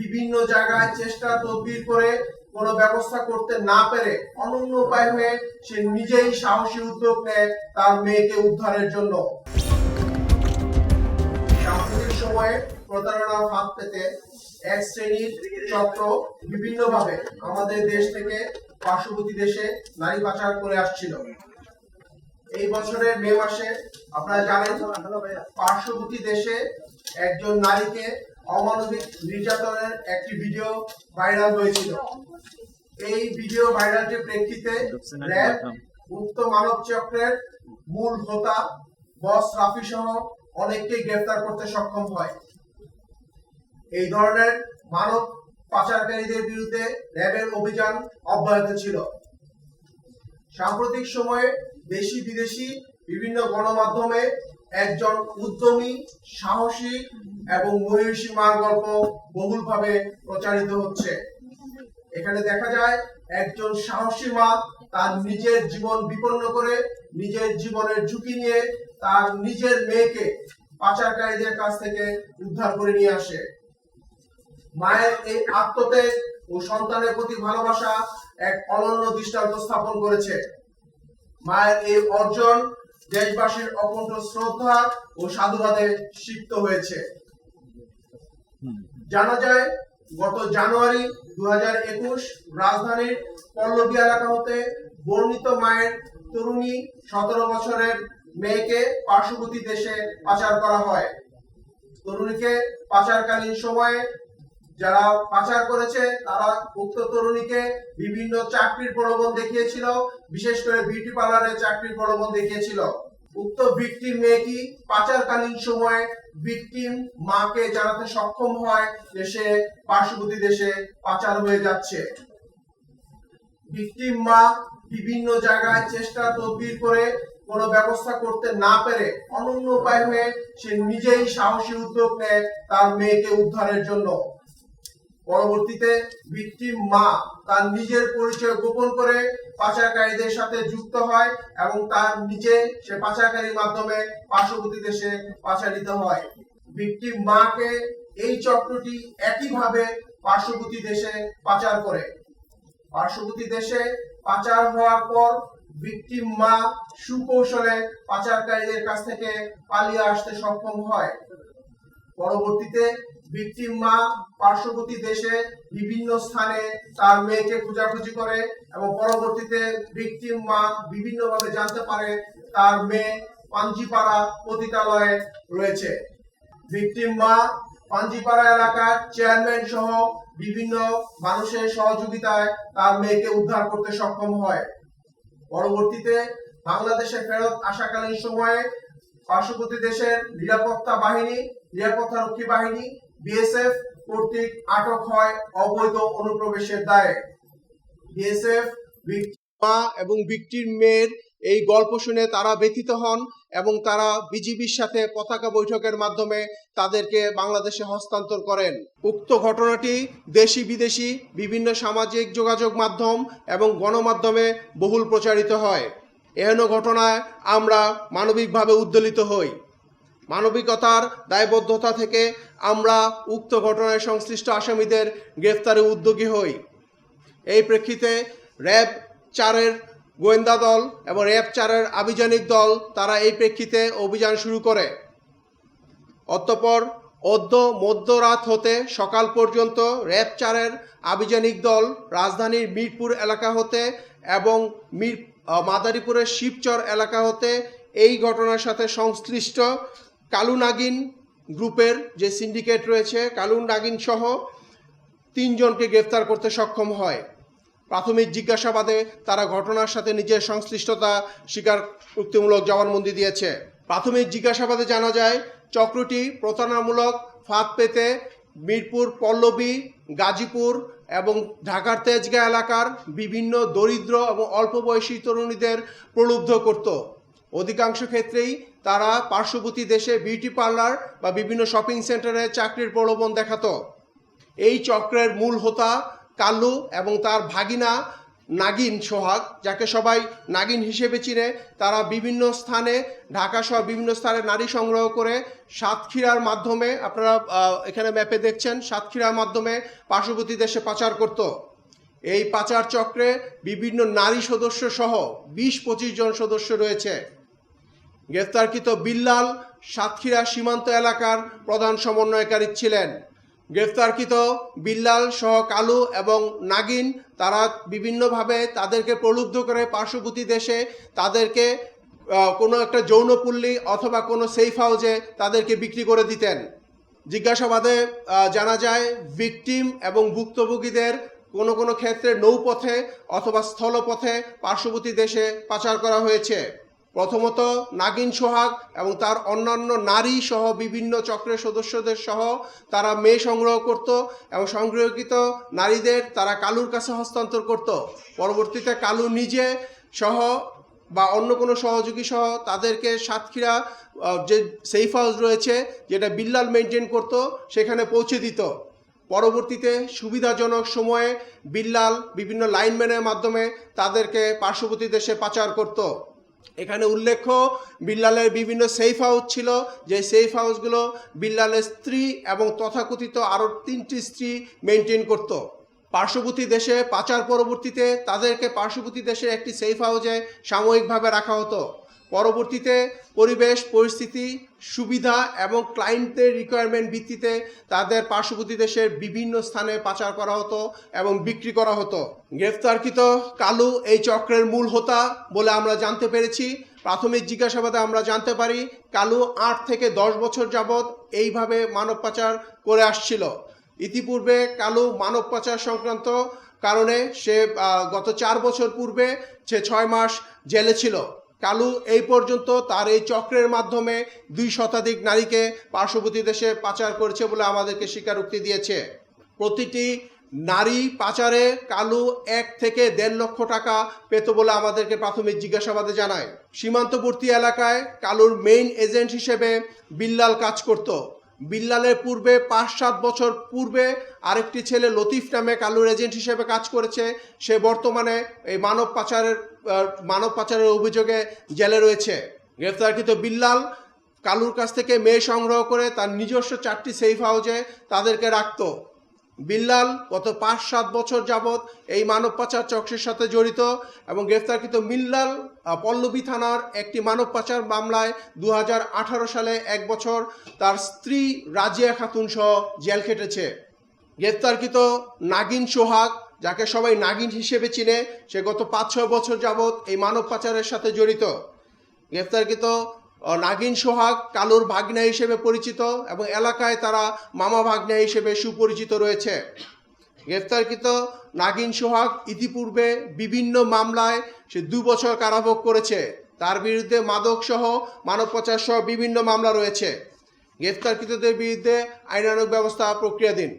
বিভিন্ন জায়গায় চেষ্টা তদবির করে কোনো ব্যবস্থা করতে না পেরে অনন্য উপায় হয়ে সে নিজেই সাহসী উদ্যোগ নেয় তার মেয়েকে উদ্ধারের জন্য। সাম্প্রতিক সময়ে প্রতারণার ফাঁদ পেতে এক শ্রেণির চক্র বিভিন্নভাবে আমাদের দেশ থেকে পার্শ্ববর্তী দেশে নারী পাচার করে আসছিল। এই বছরের মে মাসে আপনারা জানেন, পার্শ্ববর্তী দেশে একজন নারীকে অমানবিক নির্যাতনের একটি ভিডিও ভাইরাল হয়েছিল। এই ভিডিও ভাইরালটির প্রেক্ষিতে র্যাব উক্ত মানব চক্রের মূল হোতা, বস রাফি সহ অনেককেই গ্রেফতার করতে সক্ষম হয়। এই ধরনের মানব পাচারকারীদের বিরুদ্ধে র্যাবের অভিযান অব্যাহত ছিল। সাম্প্রতিক সময়ে দেশি বিদেশি বিভিন্ন গণমাধ্যমে একজন উদ্যমী, সাহসী এবং মহিষী মার গল্প বহুলভাবে প্রচারিত হচ্ছে। এখানে দেখা যায়, একজন সাহসী মা তার নিজের জীবন বিপন্ন করে, নিজের জীবনের ঝুঁকি নিয়ে তার নিজের মেয়েকে পাচারকারীদের কাছ থেকে উদ্ধার করে নিয়ে আসে। মায়ের এই আত্মত্যাগ ও সন্তানের প্রতি ভালোবাসা এক অনন্য দৃষ্টান্ত স্থাপন করেছে। মায়ের এই অর্জন দেশবাসীর অকুণ্ঠ শ্রদ্ধা ও সাধুবাদে সিক্ত হয়েছে। জানা যায়, গত জানুয়ারি দু রাজধানীর পল্লবী এলাকা হতে বর্ণিত মায়ের তরুণী সতেরো বছরের মেয়েকে পার্শ্ববর্তী দেশে পাচার করা হয়। তরুণীকে পাচারকালীন সময়ে যারা পাচার করেছে, তারা উক্ত তরুণীকে বিভিন্ন চাকরির প্রলোভন দেখিয়েছিল, বিশেষ করে বিউটি পার্লারে চাকরির প্রলোভন দেখিয়েছিল। উক্ত ভিকটিম মেয়েটি পাচারকালীন সময়ে ভিকটিম মাকে জানাতে সক্ষম হয় সে পার্শ্ববর্তী দেশে পাচার হয়ে যাচ্ছে। ভিকটিম মা বিভিন্ন জায়গায় চেষ্টা তদবির করে কোনো ব্যবস্থা করতে না পেরে অনন্য উপায় হয়ে সে নিজেই সাহসী উদ্যোগ নেয় তার মেয়েকে উদ্ধারের জন্য। পরবর্তীতে ভিকটিম মা তার নিজের পরিচয় গোপন করে পাচারকারীদের সাথে যুক্ত হয় এবং তার নিজে সে পাচারকারীর মাধ্যমে পার্শ্ববর্তী দেশে পাচারিত হয়। ভিকটিম মাকে এই চক্রটি একইভাবে পার্শ্ববর্তী দেশে পাচার করে। পার্শ্ববর্তী দেশে পাচার হওয়ার পর ভিকটিম মা সুকৌশলে পাচারকারীদের কাছ থেকে পালিয়ে আসতে সক্ষম হয়। পরবর্তীতে ভিকটিম মা পার্শ্ববর্তী দেশে বিভিন্ন স্থানে তার মেয়েকে খোঁজাখুঁজি করে এবং পরবর্তীতে ভিকটিম মা বিভিন্নভাবে জানতে পারে তার মেয়ে পাঞ্জিপাড়া পতিতালয়ে রয়েছে। ভিকটিম মা পাঞ্জিপাড়া এলাকার চেয়ারম্যান সহ বিভিন্ন মানুষের সহযোগিতায় তার মেয়েকে উদ্ধার করতে সক্ষম হয়। পরবর্তীতে বাংলাদেশে ফেরত আসাকালীন সময়ে পার্শ্ববর্তী দেশের নিরাপত্তা বাহিনী, নিরাপত্তা রক্ষী বাহিনী বিএসএফ কর্তৃক আটক হয় অবৈধ অনুপ্রবেশের দায়ে। বিএসএফ মা এবং ভিকটির মেয়ের এই গল্প শুনে তারা ব্যথিত হন এবং তারা বিজিবির সাথে পতাকা বৈঠকের মাধ্যমে তাদেরকে বাংলাদেশে হস্তান্তর করেন। উক্ত ঘটনাটি দেশি বিদেশি বিভিন্ন সামাজিক যোগাযোগ মাধ্যম এবং গণমাধ্যমে বহুল প্রচারিত হয়। এহেন ঘটনায় আমরা মানবিকভাবে উদ্দোলিত হই। মানবিকতার দায়বদ্ধতা থেকে আমরা উক্ত ঘটনায় সংশ্লিষ্ট আসামিদের গ্রেফতারে উদ্যোগী হই। এই প্রেক্ষিতে র্যাব চারের গোয়েন্দা দল এবং র্যাব চারের আভিযানিক দল তারা এই প্রেক্ষিতে অভিযান শুরু করে। অতঃপর অদ্য মধ্যরাত হতে সকাল পর্যন্ত র্যাব চারের আভিযানিক দল রাজধানীর মিরপুর এলাকা হতে এবং মির মাদারীপুরের শিবচর এলাকা হতে এই ঘটনার সাথে সংশ্লিষ্ট কালু নাগিন গ্রুপের যে সিন্ডিকেট রয়েছে, কালু নাগিন সহ তিনজনকে গ্রেফতার করতে সক্ষম হয়। প্রাথমিক জিজ্ঞাসাবাদে তারা ঘটনার সাথে নিজের সংশ্লিষ্টতা স্বীকারোক্তিমূলক জবানবন্দি দিয়েছে। প্রাথমিক জিজ্ঞাসাবাদে জানা যায়, চক্রটি প্রতারণামূলক ফাঁদ পেতে মিরপুর, পল্লবী, গাজীপুর এবং ঢাকার তেজগাঁ এলাকার বিভিন্ন দরিদ্র এবং অল্প বয়সী তরুণীদের প্রলুব্ধ করত। অধিকাংশ ক্ষেত্রেই তারা পার্শ্ববর্তী দেশে বিউটি পার্লার বা বিভিন্ন শপিং সেন্টারে চাকরির প্রলোভন দেখাতো। এই চক্রের মূল হোতা কাল্লু এবং তার ভাগিনা নাগিন সোহাগ, যাকে সবাই নাগিন হিসেবে চিনে। তারা বিভিন্ন স্থানে, ঢাকা সহ বিভিন্ন স্থানে নারী সংগ্রহ করে সাতক্ষীরার মাধ্যমে, আপনারা এখানে ম্যাপে দেখছেন, সাতক্ষীরার মাধ্যমে পার্শ্ববর্তী দেশে পাচার করত। এই পাচার চক্রে বিভিন্ন নারী সদস্য সহ বিশ পঁচিশ জন সদস্য রয়েছে। গ্রেফতারকৃত বিল্লাল সাতক্ষীরা সীমান্ত এলাকার প্রধান সমন্বয়কারী ছিলেন। গ্রেফতারকৃত বিল্লাল সহ কালু এবং নাগিন তারা বিভিন্নভাবে তাদেরকে প্রলুব্ধ করে পার্শ্ববর্তী দেশে তাদেরকে কোনো একটা যৌনপল্লী অথবা কোনো সেফ হাউজে তাদেরকে বিক্রি করে দিতেন। জিজ্ঞাসাবাদে জানা যায় ভিকটিম এবং ভুক্তভোগীদের কোনো কোনো ক্ষেত্রে নৌপথে অথবা স্থলপথে পার্শ্ববর্তী দেশে পাচার করা হয়েছে। প্রথমত নাগিন সোহাগ এবং তার অন্যান্য নারী সহ বিভিন্ন চক্রের সদস্যদের সহ তারা মেয়ে সংগ্রহ করত এবং সংগ্রহকৃত নারীদের তারা কালুর কাছে হস্তান্তর করত। পরবর্তীতে কালু নিজে সহ বা অন্য কোনো সহযোগী সহ তাদেরকে সাতক্ষীরা যে সেফ হাউস রয়েছে, যেটা বিল্লাল মেনটেন করত, সেখানে পৌঁছে দিত। পরবর্তীতে সুবিধাজনক সময়ে বিল্লাল বিভিন্ন লাইনম্যানের মাধ্যমে তাদেরকে পার্শ্ববর্তী দেশে পাচার করত। এখানে উল্লেখ্য, বিল্লালের বিভিন্ন সেফ হাউস ছিল। যে সেফ হাউসগুলো বিল্লালের স্ত্রী এবং তথাকথিত আরও তিনটি স্ত্রী মেনটেন করত। পার্শ্ববর্তী দেশে পাচার পরবর্তীতে তাদেরকে পার্শ্ববর্তী দেশে একটি সেফ হাউসে সাময়িকভাবে রাখা হতো। পরবর্তীতে পরিবেশ, পরিস্থিতি, সুবিধা এবং ক্লায়েন্টদের রিকোয়ারমেন্ট ভিত্তিতে তাদের পার্শ্ববর্তী দেশের বিভিন্ন স্থানে পাচার করা হতো এবং বিক্রি করা হতো। গ্রেফতারকৃত কালু এই চক্রের মূল হোতা বলে আমরা জানতে পেরেছি। প্রাথমিক জিজ্ঞাসাবাদে আমরা জানতে পারি, কালু আট থেকে দশ বছর যাবৎ এইভাবে মানব পাচার করে আসছিল। ইতিপূর্বে কালু মানব পাচার সংক্রান্ত কারণে সে গত চার বছর পূর্বে সে ছয় মাস জেলে ছিল। কালু, এই পর্যন্ত তার এই চক্রের মাধ্যমে দুই শতাধিক নারীকে পার্শ্ববর্তী দেশে পাচার করেছে বলে আমাদেরকে স্বীকারোক্তি দিয়েছে। প্রতিটি নারী পাচারে কালু এক থেকে দেড় লক্ষ টাকা পেত বলে আমাদেরকে প্রাথমিক জিজ্ঞাসাবাদে জানায়। সীমান্তবর্তী এলাকায় কালুর মেইন এজেন্ট হিসেবে বিল্লাল কাজ করত। বিল্লালের পূর্বে পাঁচ সাত বছর পূর্বে আরেকটি ছেলে লতিফ নামে কালুর এজেন্ট হিসেবে কাজ করেছে। সে বর্তমানে এই মানব পাচারের মানব পাচারের অভিযোগে জেলে রয়েছে। গ্রেফতারকৃত বিল্লাল কালুর কাছ থেকে মেয়ে সংগ্রহ করে তার নিজস্ব চারটি সেফ হাউজে তাদেরকে রাখত। বিল্লাল গত পাঁচ, সাত বছর যাবৎ এই মানব পাচার চক্রের সাথে জড়িত এবং গ্রেফতারকৃত মিল্লাল পল্লবী থানার একটি মানব পাচার মামলায় দু হাজার আঠারো সালে এক বছর তার স্ত্রী রাজিয়া খাতুন সহ জেল খেটেছে। গ্রেফতারকৃত নাগিন সোহাগ যাকে সবাই নাগিন হিসেবে চিনে, সে গত পাঁচ ছয় বছর যাবৎ এই মানব পাচারের সাথে জড়িত। গ্রেফতারকৃত নাগিন সোহাগ কালুর ভাগ্না হিসেবে পরিচিত এবং এলাকায় তারা মামা ভাগ্না হিসেবে সুপরিচিত রয়েছে। গ্রেফতারকৃত নাগিন সোহাগ ইতিপূর্বে বিভিন্ন মামলায় সে দু বছর কারাভোগ করেছে। তার বিরুদ্ধে মাদক সহ, মানব পাচার সহ বিভিন্ন মামলা রয়েছে। গ্রেফতারকৃতদের বিরুদ্ধে আইনানুগ ব্যবস্থা প্রক্রিয়াধীন।